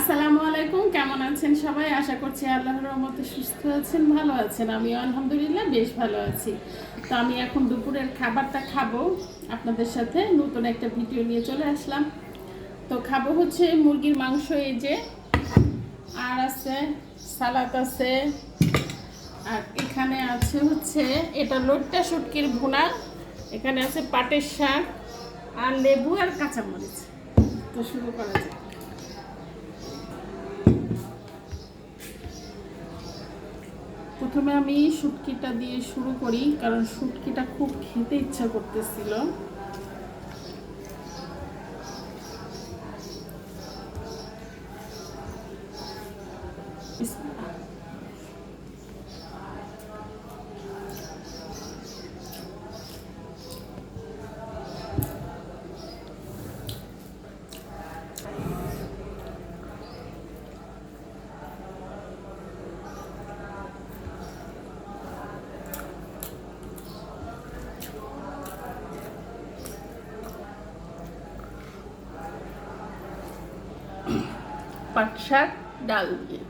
আসসালামু আলাইকুম, কেমন আছেন সবাই? আশা করছি আল্লাহর রহমতে সুস্থ আছেন, ভালো আছেন। আমি আলহামদুলিল্লাহ বেশ ভালো আছি। তো আমি এখন দুপুরের খাবারটা খাব। আপনাদের সাথে নতুন একটা ভিডিও নিয়ে চলে আসলাম। তো খাব হচ্ছে মুরগির মাংস এই যে, আর আছে সালাদ আছে, আর এখানে আছে হচ্ছে, এটা লোটটা শুটকির ভুনা, এখানে আছে পাটের শাক, আর লেবু আর কাঁচামরিচ। তো শুরু করা যাক। প্রথমে আমি শুটকিটা দিয়ে শুরু করি কারণ শুটকিটা খুব খেতে ইচ্ছা করতেছিল। পাট শাক ডাল দিয়ে।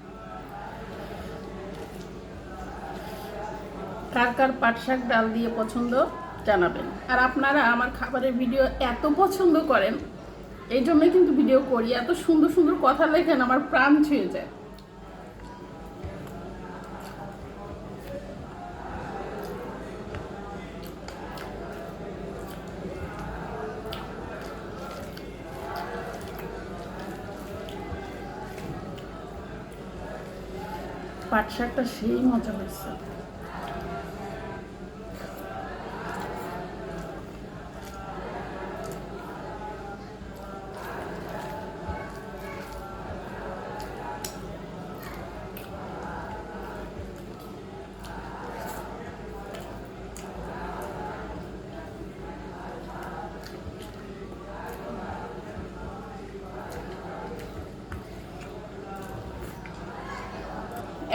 কার কার পাট শাক ডাল দিয়ে পছন্দ জানাবেন। আর আপনারা আমার খাবারের ভিডিও এত পছন্দ করেন, এই জন্যই কিন্তু ভিডিও করি। এত সুন্দর সুন্দর কথা লেখেন, আমার প্রাণ ছুঁয়ে যায়। পাট শাকটা সেই মজা হয়েছে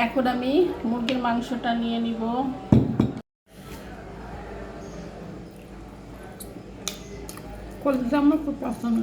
এখন আমি মুরগির মাংসটা নিয়ে নিব। কলজা আমার খুব পছন্দ।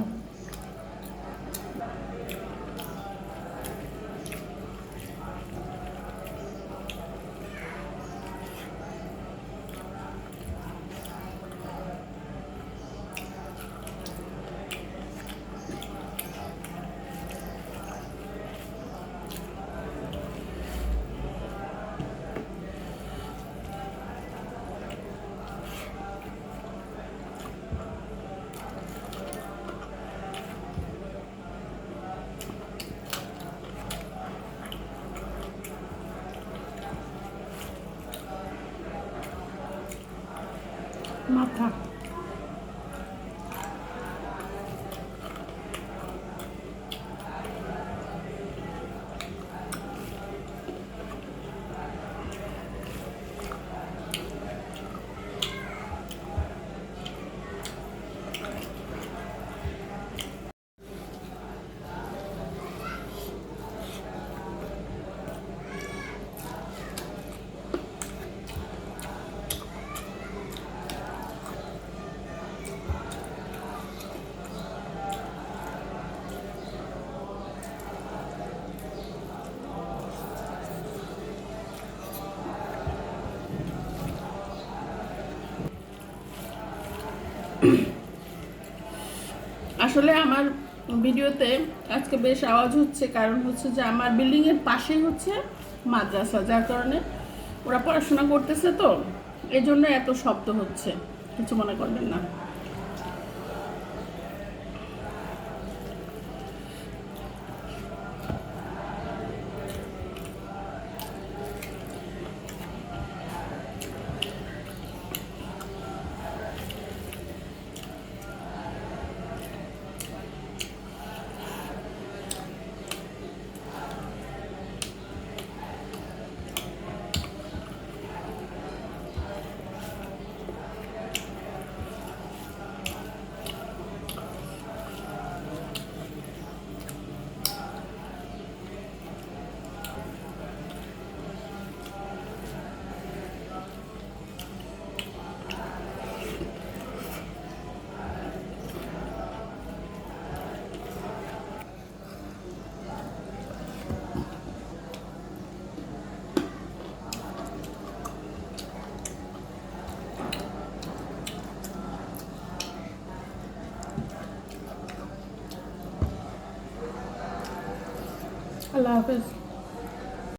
I'm not Mata. আসলে আমার ভিডিওতে আজকে বেশ আওয়াজ হচ্ছে, কারণ হচ্ছে যে আমার বিল্ডিংয়ের পাশেই হচ্ছে মাদ্রাসা, যার কারণে ওরা পড়াশোনা করতেছে তো এই জন্য এত শব্দ হচ্ছে, কিছু মনে করবেন না। I love it.